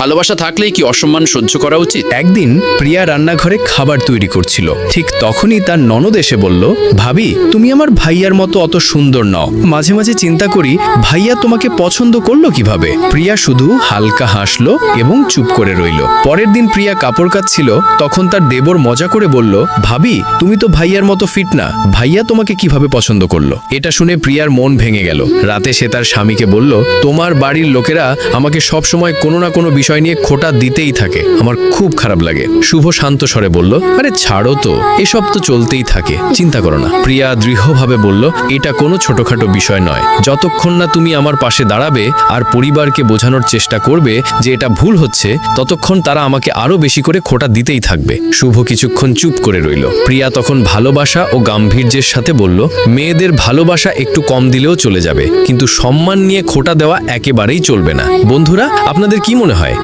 ভালোবাসা থাকলেই কি অসম্মান সহ্য করা উচিত? একদিন প্রিয়া রান্নাঘরে খাবার তৈরি করছিল। ঠিক তখনই তার ননদ এসে বলল, ভাবি, তুমি আমার ভাইয়ার মতো অত সুন্দর নও। মাঝে মাঝে চিন্তা করি, ভাইয়া তোমাকে পছন্দ করল কীভাবে? প্রিয়া শুধু হালকা হাসলো এবং চুপ করে রইল। পরের দিন প্রিয়া কাপড় কাচ্ছিল, তখন তার দেবর মজা করে বলল, ভাবি, তুমি তো ভাইয়ার মতো ফিট না। ভাইয়া তোমাকে কীভাবে পছন্দ করল? এটা শুনে প্রিয়ার মন ভেঙে গেল। রাতে সে তার স্বামীকে বলল, তোমার বাড়ির লোকেরা আমাকে সব সময় কোনো না কোনো বিষয় নিয়ে খোটা দিতেই থাকে। আমার খুব খারাপ লাগে। শুভ শান্ত স্বরে বলল, আরে ছাড়ো তো, এসব তো চলতেই থাকে। চিন্তা করো না। প্রিয়া দৃঢ়ভাবে বলল, এটা কোনো ছোটখাটো বিষয় নয়। যতক্ষণ না তুমি আমার পাশে দাঁড়াবে আর পরিবারকে বোঝানোর চেষ্টা করবে যে এটা ভুল হচ্ছে, ততক্ষণ তারা আমাকে আরও বেশি করে খোটা দিতেই থাকবে। শুভ কিছুক্ষণ চুপ করে রইল। প্রিয়া তখন ভালোবাসা ও গাম্ভীর্যের সাথে বলল, মেয়েদের ভালোবাসা একটু কম দিলেও চলে যাবে, কিন্তু সম্মান নিয়ে খোটা দেওয়া একেবারেই চলবে না। বন্ধুরা, আপনাদের কি মনে হয়?